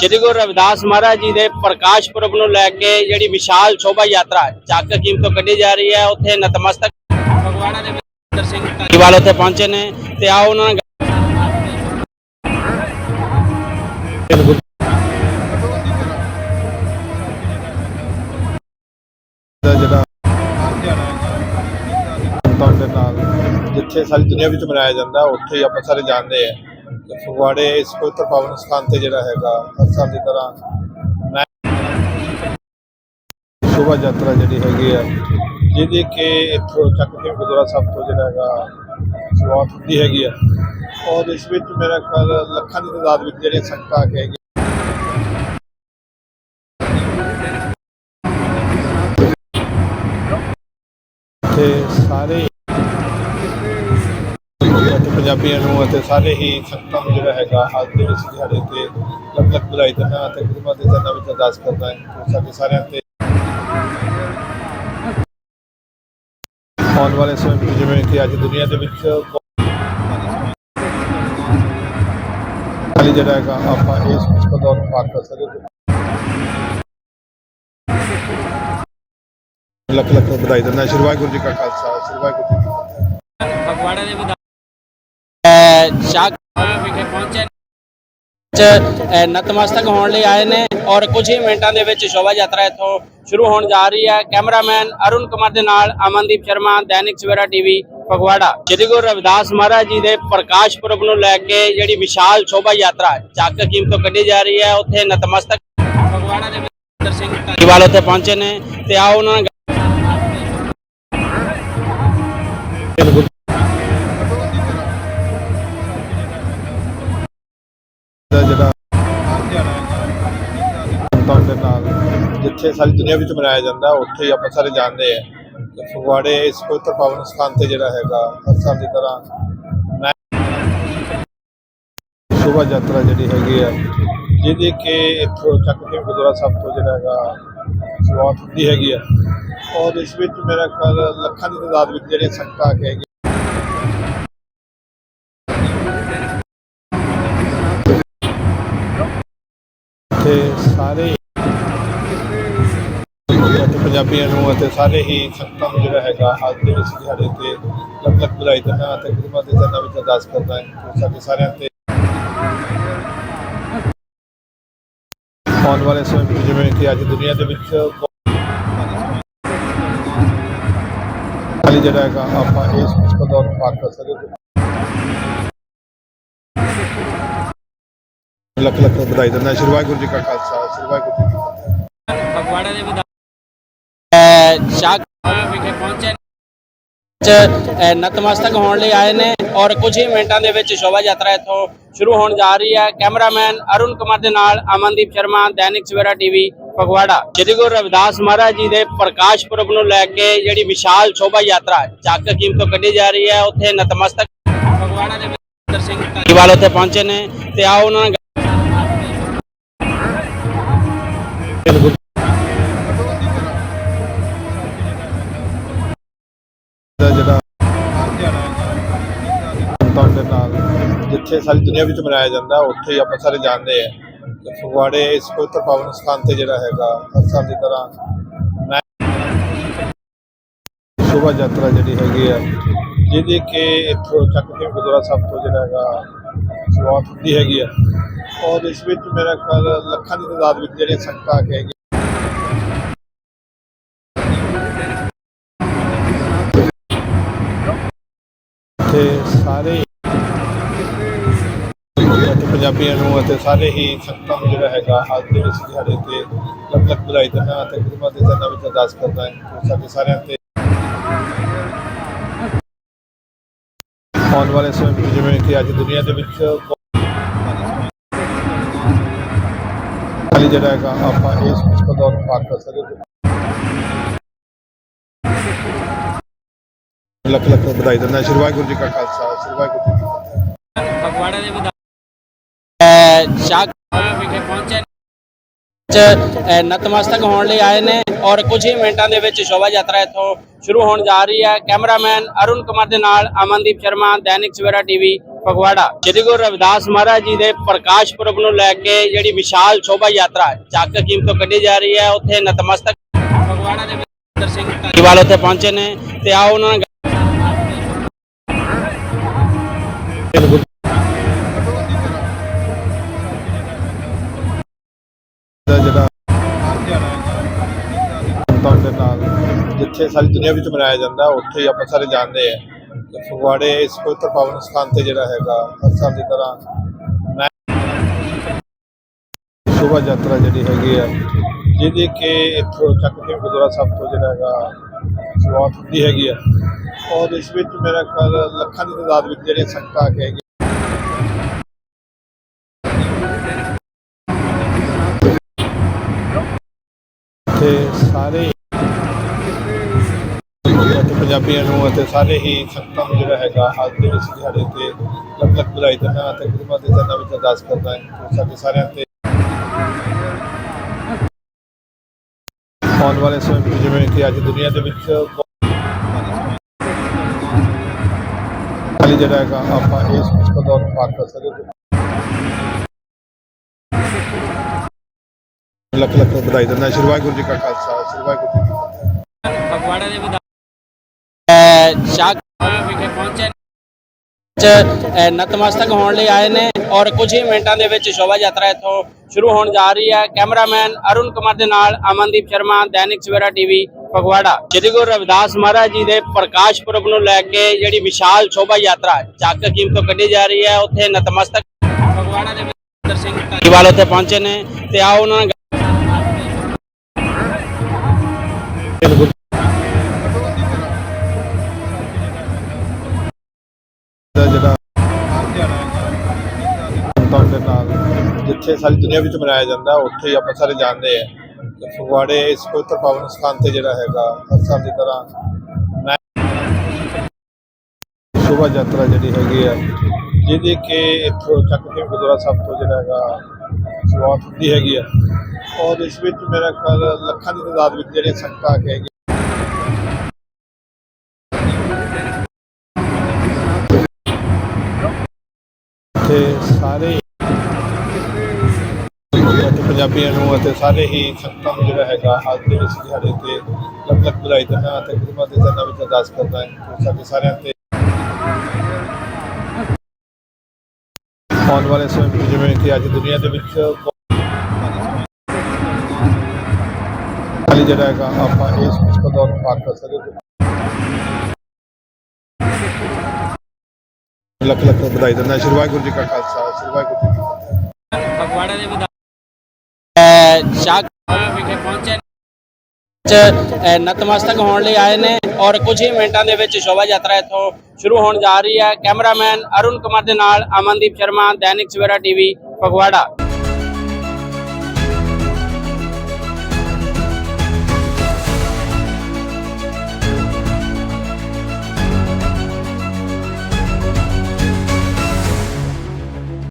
ਸ਼੍ਰੀ ਗੁਰੂ ਰਵਿਦਾਸ ਮਹਾਰਾਜ ਜੀ ਦੇ ਪ੍ਰਕਾਸ਼ ਪੁਰਬ ਨੂੰ ਲੈ ਕੇ ਜਿਹੜੀ ਵਿਸ਼ਾਲ ਸ਼ੋਭਾ ਯਾਤਰਾ ਚੱਕ ਕੀਮ ਤੋਂ ਕੱਢੀ ਜਾ ਰਹੀ ਹੈ, ਉੱਥੇ ਨਤਮਸਤਕ ਭਗਵਾਨਾਂ ਦੇ ਵਿੰਦਰ ਸਿੰਘ ਧਾਲੀਵਾਲ ਉੱਥੇ ਪਹੁੰਚੇ ਨੇ ਤੇ ਆ ਉਹਨਾਂ ਨਾਲ ਜਿਹੜਾ ਜਿੱਥੇ ਸਾਰੀ ਦੁਨੀਆ ਵਿੱਚ ਮਨਾਇਆ ਜਾਂਦਾ, ਉੱਥੇ ਹੀ ਆਪਾਂ ਸਾਰੇ ਜਾਣਦੇ ਆ ਫਗਵਾੜੇ ਇਸ ਪਵਿੱਤਰ ਪਾਵਨ ਸਥਾਨ ਤੇ ਜਿਹੜਾ ਹੈਗਾ, ਹਰ ਸਾਲ ਦੀ ਤਰ੍ਹਾਂ ਸ਼ੋਭਾ ਯਾਤਰਾ ਜਿਹੜੀ ਹੈਗੀ ਆ, ਜਿਹਦੇ ਕਿ ਇੱਥੋਂ ਚੱਕ ਕੇ ਗੁਰਦੁਆਰਾ ਸਾਹਿਬ ਤੋਂ ਜਿਹੜਾ ਹੈਗਾ ਸ਼ੁਰੂਆਤ ਹੁੰਦੀ ਹੈਗੀ ਆ। ਔਰ ਇਸ ਵਿੱਚ ਮੇਰਾ ਖਿਆਲ ਲੱਖਾਂ ਦੀ ਤਾਦਾਦ ਵਿੱਚ ਜਿਹੜੇ ਸੰਗਤਾਂ ਆ ਕੇ ਹੈਗੇ ਤੇ ਸਾਰੇ ਪੰਜਾਬੀਆਂ ਨੂੰ ਅਤੇ ਸਾਰੇ ਹੀ ਸੰਗਤਾਂ ਨੂੰ ਜਿਹੜਾ ਹੈਗਾ ਅੱਜ ਦੇ ਇਸ ਦਿਹਾੜੇ ਤੇ ਲੱਖ ਲੱਖ ਵਧਾਈ ਦਿੰਦਾ ਅਤੇ ਗੁਰੂਆਂ ਦੇ ਚਰਨਾਂ ਵਿੱਚ ਅਰਦਾਸ ਕਰਦਾ ਹਾਂ ਸਾਡੇ ਸਾਰਿਆਂ ਤੇ ਆਉਣ ਵਾਲੇ ਸਮੇਂ ਵਿੱਚ ਜਿਵੇਂ ਕਿ ਅੱਜ ਦੁਨੀਆ ਦੇ ਵਿੱਚ ਖਾਲੀ ਜਿਹੜਾ ਹੈਗਾ, ਆਪਾਂ ਇਸ ਮੁਸ਼ਕਲ ਦੌਰ ਨੂੰ ਪਾਰ ਕਰ ਸਕਦੇ ਲੱਖ ਲੱਖ ਵਧਾਈ ਦਿੰਦਾ। ਸ਼੍ਰੀ ਵਾਹਿਗੁਰੂ ਜੀ ਕਾ ਖਾਲਸਾ, ਸ਼੍ਰੀ ਵਾਹਿਗੁਰੂ ਜੀ ਕੀ ਫਤਿਹ। ਫਗਵਾੜਾ ਵਿਖੇ ਪਹੁੰਚੇ ਚ ਨਤਮਸਤਕ ਹੋਣ ਲਈ ਆਏ ਨੇ ਔਰ ਕੁਝ ਹੀ ਮਿੰਟਾਂ ਦੇ ਵਿੱਚ ਸ਼ੋਭਾ ਯਾਤਰਾ ਇੱਥੋਂ ਸ਼ੁਰੂ ਹੋਣ ਜਾ ਰਹੀ ਹੈ। ਕੈਮਰਾਮੈਨ ਅਰੁਣ ਕੁਮਾਰ ਦੇ ਨਾਲ ਅਮਨਦੀਪ ਸ਼ਰਮਾ, ਦੈਨਿਕ ਸਵੇਰਾ ਟੀਵੀ ਫਗਵਾੜਾ। ਸ਼੍ਰੀ ਗੁਰੂ ਰਵਿਦਾਸ ਮਹਾਰਾਜ ਜੀ ਦੇ ਪ੍ਰਕਾਸ਼ ਪੁਰਬ ਨੂੰ ਲੈ ਕੇ ਜਿਹੜੀ ਵਿਸ਼ਾਲ ਸ਼ੋਭਾ ਯਾਤਰਾ ਚੱਕ ਕੀਮ ਤੋਂ ਕੱਢੀ ਜਾ ਰਹੀ ਹੈ, ਉੱਥੇ ਨਤਮਸਤਕ ਭਗਵਾਨਾਂ ਦੇ ਵਿੰਦਰ ਸਿੰਘ ਧਾਲੀਵਾਲ ਉੱਥੇ ਪਹੁੰਚੇ ਨੇ ਤੇ ਆਓ ਉਹਨਾਂ ਨਾਲ ਜਿੱਥੇ ਸਾਰੀ ਦੁਨੀਆ ਵਿੱਚ ਮਨਾਇਆ ਜਾਂਦਾ, ਉੱਥੇ ਹੀ ਆਪਾਂ ਸਾਰੇ ਜਾਣਦੇ ਆ ਕਿ ਫਗਵਾੜੇ ਇਸ ਪਵਿੱਤਰ ਪਾਵਨ ਸਥਾਨ ਤੇ ਜਿਹੜਾ ਹੈਗਾ, ਹਰ ਸਾਲ ਦੀ ਤਰ੍ਹਾਂ ਸ਼ੋਭਾ ਯਾਤਰਾ ਜਿਹੜੀ ਹੈਗੀ ਆ, ਜਿਹਦੇ ਕਿ ਇੱਥੋਂ ਚੱਕ ਕੇ ਗੁਰਦੁਆਰਾ ਸਾਹਿਬ ਤੋਂ ਜਿਹੜਾ ਹੈਗਾ ਸ਼ੁਰੂਆਤ ਹੁੰਦੀ ਹੈਗੀ ਆ। ਔਰ ਇਸ ਵਿੱਚ ਮੇਰਾ ਖਿਆਲ ਲੱਖਾਂ ਦੀ ਤਾਦਾਦ ਵਿੱਚ ਜਿਹੜੇ ਸੰਗਤਾਂ ਆ ਕੇ ਹੈਗੇ ਤੇ ਸਾਰੇ ਪੰਜਾਬੀਆਂ ਨੂੰ ਅਤੇ ਸਾਰੇ ਹੀ ਸੰਗਤਾਂ ਨੂੰ ਜਿਹੜਾ ਹੈਗਾ ਅੱਜ ਦੇ ਇਸ ਦਿਹਾੜੇ ਤੇ ਲੱਖ ਲੱਖ ਵਧਾਈ ਦਿੰਦਾ ਅਤੇ ਗੁਰੂਆਂ ਦੇ ਚਰਨਾਂ ਵਿੱਚ ਅਰਦਾਸ ਕਰਦਾ ਹਾਂ ਸਾਡੇ ਸਾਰਿਆਂ ਤੇ ਆਉਣ ਵਾਲੇ ਸਮੇਂ ਵਿੱਚ ਜਿਵੇਂ ਕਿ ਅੱਜ ਦੁਨੀਆ ਦੇ ਵਿੱਚ ਖਾਲੀ ਜਿਹੜਾ ਹੈਗਾ ਆਪਾਂ ਇਸ ਮੁਸ਼ਕਲ ਦੌਰ ਨੂੰ ਪਾਰ ਕਰ ਸਕਦੇ ਲੱਖ ਲੱਖ ਵਧਾਈ ਦਿੰਦਾ ਸ਼੍ਰੀ ਵਾਹਿਗੁਰੂ ਜੀ ਕਾ ਖਾਲਸਾ, ਸ਼੍ਰੀ ਵਾਹਿਗੁਰੂ ਜੀ ਕੀ ਫਤਿਹ। ਫਗਵਾੜਾ ਦੇ ਵਿਧਾਇਕ ਵਿਖੇ ਪਹੁੰਚੇ ਚ ਨਤਮਸਤਕ ਹੋਣ ਲਈ ਆਏ ਨੇ ਔਰ ਕੁਝ ਹੀ ਮਿੰਟਾਂ ਦੇ ਵਿੱਚ ਸ਼ੋਭਾ ਯਾਤਰਾ ਇੱਥੋਂ ਸ਼ੁਰੂ ਹੋਣ ਜਾ ਰਹੀ ਹੈ। ਕੈਮਰਾਮੈਨ ਅਰੁਣ ਕੁਮਾਰ ਦੇ ਨਾਲ ਅਮਨਦੀਪ ਸ਼ਰਮਾ, ਦੈਨਿਕ ਸਵੇਰਾ ਟੀਵੀ, ਫਗਵਾੜਾ। ਸ਼੍ਰੀ ਗੁਰੂ ਰਵਿਦਾਸ ਮਹਾਰਾਜ ਜੀ ਦੇ ਪ੍ਰਕਾਸ਼ ਪੁਰਬ ਨੂੰ ਲੈ ਕੇ ਜਿਹੜੀ ਵਿਸ਼ਾਲ ਸ਼ੋਭਾ ਯਾਤਰਾ ਚੱਕ ਕੀਮ ਤੋਂ ਕੱਢੀ ਜਾ ਰਹੀ ਹੈ, ਉੱਥੇ ਨਤਮਸਤਕ ਭਗਵਾਨਾਂ ਦੇ ਵਿੰਦਰ ਸਿੰਘ ਧਾਲੀਵਾਲ ਉੱਥੇ ਪਹੁੰਚੇ ਨੇ। ਤੇ ਆਓ ਉਹਨਾਂ ਨਾਲ ਜਿੱਥੇ ਸਾਰੀ ਦੁਨੀਆ ਵਿੱਚ ਮਨਾਇਆ ਜਾਂਦਾ, ਉੱਥੇ ਹੀ ਆਪਾਂ ਸਾਰੇ ਜਾਣਦੇ ਆ ਕਿ ਫਗਵਾੜੇ ਇਸ ਪਵਿੱਤਰ ਪਾਵਨ ਸਥਾਨ ਤੇ ਜਿਹੜਾ ਹੈਗਾ, ਹਰ ਸਾਲ ਦੀ ਤਰ੍ਹਾਂ ਸ਼ੋਭਾ ਯਾਤਰਾ ਜਿਹੜੀ ਹੈਗੀ ਆ, ਜਿਹਦੇ ਕਿ ਇੱਥੋਂ ਚੱਕ ਕੇ ਗੁਰਦੁਆਰਾ ਸਾਹਿਬ ਤੋਂ ਜਿਹੜਾ ਹੈਗਾ, ਸ਼ੁਰੂਆਤ ਹੁੰਦੀ ਹੈਗੀ ਆ। ਔਰ ਇਸ ਵਿੱਚ ਮੇਰਾ ਖਿਆਲ ਲੱਖਾਂ ਦੀ ਤਾਦਾਦ ਵਿੱਚ ਜਿਹੜੇ ਸੰਗਤਾਂ ਆ ਕੇ ਹੈਗੇ ਤੇ ਸਾਰੇ ਅਤੇ ਪੰਜਾਬੀਆਂ ਨੂੰ ਅਤੇ ਸਾਰੇ ਹੀ ਸੰਗਤਾਂ ਨੂੰ ਜਿਹੜਾ ਹੈਗਾ, ਅੱਜ ਦੇ ਇਸ ਦਿਹਾੜੇ ਤੇ ਲੱਖ ਲੱਖ ਵਧਾਈ ਦਿੰਦਾ ਅਤੇ ਗੁਰੂਆਂ ਦੇ ਚਰਨਾਂ ਵਿੱਚ ਅਰਦਾਸ ਕਰਦਾ ਹਾਂ ਸਾਡੇ ਸਾਰਿਆਂ ਤੇ ਆਉਣ ਵਾਲੇ ਸਮੇਂ ਵਿੱਚ ਜਿਵੇਂ ਕਿ ਅੱਜ ਦੁਨੀਆ ਦੇ ਵਿੱਚ ਜਿਹੜਾ ਹੈਗਾ, ਆਪਾਂ ਇਸ ਮੁਸ਼ਕਲ ਦੌਰ ਨੂੰ ਪਾਰ ਕਰ ਸਕਦੇ ਲੱਖ ਲੱਖ ਵਧਾਈ ਦਿੰਦਾ ਸ਼੍ਰੀ ਵਾਹਿਗੁਰੂ ਜੀ ਕਾ ਖਾਲਸਾ, ਸ਼੍ਰੀ ਵਾਹਿਗੁਰੂ ਜੀ ਕੀ ਫਤਿਹ। ਫਗਵਾੜਾ ਦੇ ਵਿਧਾਇਕ ਵਿਖੇ ਪਹੁੰਚੇ ਚ ਨਤਮਸਤਕ ਹੋਣ ਲਈ ਆਏ ਨੇ ਔਰ ਕੁਝ ਹੀ ਮਿੰਟਾਂ ਦੇ ਵਿੱਚ ਸ਼ੋਭਾ ਯਾਤਰਾ ਇੱਥੋਂ ਸ਼ੁਰੂ ਹੋਣ ਜਾ ਰਹੀ ਹੈ। ਕੈਮਰਾਮੈਨ ਅਰੁਣ ਕੁਮਾਰ ਦੇ ਨਾਲ ਅਮਨਦੀਪ ਸ਼ਰਮਾ, ਦੈਨਿਕ ਸਵੇਰਾ ਟੀਵੀ, ਫਗਵਾੜਾ। ਸ੍ਰੀ ਗੁਰੂ ਰਵਿਦਾਸ ਮਹਾਰਾਜ ਜੀ ਦੇ ਪ੍ਰਕਾਸ਼ ਪੁਰਬ ਨੂੰ ਲੈ ਕੇ ਜਿਹੜੀ ਵਿਸ਼ਾਲ ਸ਼ੋਭਾ ਯਾਤਰਾ ਚੱਕ ਕੀਮ ਤੋਂ ਕੱਢੀ ਜਾ ਰਹੀ ਹੈ, ਉੱਥੇ ਨਤਮਸਤਕ ਫਗਵਾੜਾ ਦੇ ਵਿੰਦਰ ਸਿੰਘ ਢਾਲੀਵਾਲ ਉੱਥੇ ਪਹੁੰਚੇ ਨੇ ਤੇ ਆਓ ਉਹਨਾਂ ਦਾ ਜਿਹੜਾ ਸੰਤਾਂ ਦੇ ਨਾਲ ਜਿੱਥੇ ਸਾਰੀ ਦੁਨੀਆ ਵਿੱਚ ਮਨਾਇਆ ਜਾਂਦਾ, ਉੱਥੇ ਹੀ ਆਪਾਂ ਸਾਰੇ ਜਾਣਦੇ ਆ ਫਗਵਾੜੇ ਇਸ ਪਵਿੱਤਰ ਪਾਵਨ ਸਥਾਨ ਤੇ ਜਿਹੜਾ ਹੈਗਾ, ਹਰ ਸਾਲ ਦੀ ਤਰ੍ਹਾਂ ਸ਼ੋਭਾ ਯਾਤਰਾ ਜਿਹੜੀ ਹੈਗੀ ਆ, ਜਿਹਦੇ ਕਿ ਇੱਥੋਂ ਚੱਕ ਕੇ ਗੁਰਦੁਆਰਾ ਸਾਹਿਬ ਤੋਂ ਜਿਹੜਾ ਹੈਗਾ ਸ਼ੁਰੂਆਤ ਹੁੰਦੀ ਹੈਗੀ ਆ। ਔਰ ਇਸ ਵਿੱਚ ਮੇਰਾ ਖਿਆਲ ਲੱਖਾਂ ਦੀ ਤਾਦਾਦ ਵਿੱਚ ਜਿਹੜੇ ਸੰਗਤਾਂ ਆ ਕੇ ਹੈਗੇ ਸਾਰੇ ਪੰਜਾਬੀਆਂ ਨੂੰ ਅਤੇ ਸਾਰੇ ਹੀ ਸੰਗਤਾਂ ਨੂੰ ਜਿਹੜਾ ਹੈਗਾ ਅੱਜ ਦੇ ਇਸ ਦਿਹਾੜੇ ਤੇ ਲੱਖ ਲੱਖ ਵਧਾਈ ਦਿੰਦਾ ਅਤੇ ਗੁਰੂਆਂ ਦੇ ਚਰਨਾਂ ਵਿੱਚ ਅਰਦਾਸ ਕਰਦਾ ਹਾਂ ਸਾਡੇ ਸਾਰਿਆਂ ਤੇ ਆਉਣ ਵਾਲੇ ਸਮੇਂ ਵਿੱਚ ਜਿਵੇਂ ਕਿ ਅੱਜ ਦੁਨੀਆ ਦੇ ਵਿੱਚ ਜਿਹੜਾ ਹੈਗਾ, ਆਪਾਂ ਇਸ ਮੁਸ਼ਕਲ ਦੌਰ ਨੂੰ ਪਾਰ ਕਰ ਸਕਦੇ ਲੱਖ ਲੱਖ ਵਧਾਈ ਦਿੰਦਾ। ਸ਼੍ਰੀ ਵਾਹਿਗੁਰੂ ਜੀ ਕਾ ਖਾਲਸਾ ਸ਼੍ਰੀ ਵਾਹਿਗੁਰੂ ਜੀ ਕੀ ਫਤਿਹ। ਫਗਵਾੜਾ ਦੇ ਵਿਧਾਇਕ ਸ਼ਾਹ ਵਿਖੇ ਪਹੁੰਚੇ ਨੇ। ਚ ਨਤਮਸਤਕ ਹੋਣ ਲਈ ਆਏ ਨੇ ਔਰ ਕੁਝ ਹੀ ਮਿੰਟਾਂ ਦੇ ਵਿੱਚ ਸ਼ੋਭਾ ਯਾਤਰਾ ਇੱਥੋਂ ਸ਼ੁਰੂ ਹੋਣ ਜਾ ਰਹੀ ਹੈ। ਕੈਮਰਾਮੈਨ ਅਰੁਣ ਕੁਮਾਰ ਦੇ ਨਾਲ ਅਮਨਦੀਪ ਸ਼ਰਮਾ ਦੈਨਿਕ ਸਵੇਰਾ ਟੀਵੀ ਫਗਵਾੜਾ। ਸ੍ਰੀ ਗੁਰੂ ਰਵਿਦਾਸ ਮਹਾਰਾਜ ਜੀ ਦੇ ਪ੍ਰਕਾਸ਼ ਪੁਰਬ ਨੂੰ ਲੈ ਕੇ ਜਿਹੜੀ ਵਿਸ਼ਾਲ ਸ਼ੋਭਾ ਯਾਤਰਾ ਚੱਕ ਕੀਮ ਤੋਂ ਕੱਢੀ ਜਾ ਰਹੀ ਹੈ। ਉੱਥੇ ਨਤਮਸਤਕ ਫਗਵਾੜਾ ਦੇ ਵਿੰਦਰ ਸਿੰਘ ਢਾਲੀਵਾਲ ਉੱਥੇ ਪਹੁੰਚੇ ਨੇ। ਤੇ ਆਓ ਉਹਨਾਂ ਜਿਹੜਾ ਸੰਤਾਂ ਦੇ ਨਾਲ ਜਿੱਥੇ ਸਾਰੀ ਦੁਨੀਆ ਵਿੱਚ ਮਨਾਇਆ ਜਾਂਦਾ, ਉੱਥੇ ਹੀ ਆਪਾਂ ਸਾਰੇ ਜਾਣਦੇ ਆ ਫਗਵਾੜੇ ਇਸ ਪਵਿੱਤਰ ਪਾਵਨ ਸਥਾਨ ਤੇ ਜਿਹੜਾ ਹੈਗਾ, ਹਰ ਸਾਲ ਦੀ ਤਰ੍ਹਾਂ ਸ਼ੋਭਾ ਯਾਤਰਾ ਜਿਹੜੀ ਹੈਗੀ ਆ, ਜਿਹਦੇ ਕਿ ਇੱਥੋਂ ਚੱਕ ਕੇ ਗੁਰਦੁਆਰਾ ਸਾਹਿਬ ਤੋਂ ਜਿਹੜਾ ਹੈਗਾ ਸ਼ੁਰੂਆਤ ਹੁੰਦੀ ਹੈਗੀ ਆ। ਔਰ ਇਸ ਵਿੱਚ ਮੇਰਾ ਖਿਆਲ ਲੱਖਾਂ ਦੀ ਤਾਦਾਦ ਵਿੱਚ ਜਿਹੜੇ ਸੰਗਤਾਂ ਆ ਕੇ ਤੇ ਸਾਰੇ ਪੰਜਾਬੀਆਂ ਨੂੰ ਅਤੇ ਸਾਰੇ ਹੀ ਸੰਗਤਾਂ ਨੂੰ ਜਿਹੜਾ ਹੈਗਾ ਅੱਜ ਦੇ ਇਸ ਦਿਹਾੜੇ ਤੇ ਲੱਖ ਲੱਖ ਵਧਾਈ ਦਿੰਦਾ ਅਤੇ ਗੁਰੂਆਂ ਦੇ ਚਰਨਾਂ ਵਿੱਚ ਅਰਦਾਸ ਕਰਦਾ ਹਾਂ। ਸਾਡੇ ਸਾਰਿਆਂ ਤੇ ਆਉਣ ਵਾਲੇ ਸਮੇਂ ਜਿਵੇਂ ਕਿ ਅੱਜ ਦੁਨੀਆ ਦੇ ਵਿੱਚ ਹਾਲੀ ਜਿਹੜਾ ਹੈਗਾ, ਆਪਾਂ ਇਸ ਮੁਸ਼ਕਲ ਦੌਰ ਨੂੰ ਪਾਰ ਕਰ ਸਕਦੇ ਲੱਖ ਲੱਖ ਵਧਾਈ ਦਿੰਦਾ। ਸ਼੍ਰੀ ਵਾਹਿਗੁਰੂ ਜੀ ਕਾ ਖਾਲਸਾ, ਸ਼੍ਰੀ ਵਾਹਿਗੁਰੂ ਜੀ ਕੀ ਫਗਵਾੜਾ ਦੇ ਵਿਧਾਇਕ ਸ਼ਾਹ ਵਿਖੇ ਪਹੁੰਚੇ ਚ ਨਤਮਸਤਕ ਹੋਣ ਲਈ ਆਏ ਨੇ ਔਰ ਕੁਝ ਹੀ ਮਿੰਟਾਂ ਦੇ ਵਿੱਚ ਸ਼ੋਭਾ ਯਾਤਰਾ ਇੱਥੋਂ ਸ਼ੁਰੂ ਹੋਣ ਜਾ ਰਹੀ ਹੈ। ਕੈਮਰਾਮੈਨ ਅਰੁਣ ਕੁਮਾਰ ਦੇ ਨਾਲ ਅਮਨਦੀਪ ਸ਼ਰਮਾ, ਦੈਨਿਕ ਸਵੇਰਾ ਟੀਵੀ, ਫਗਵਾੜਾ।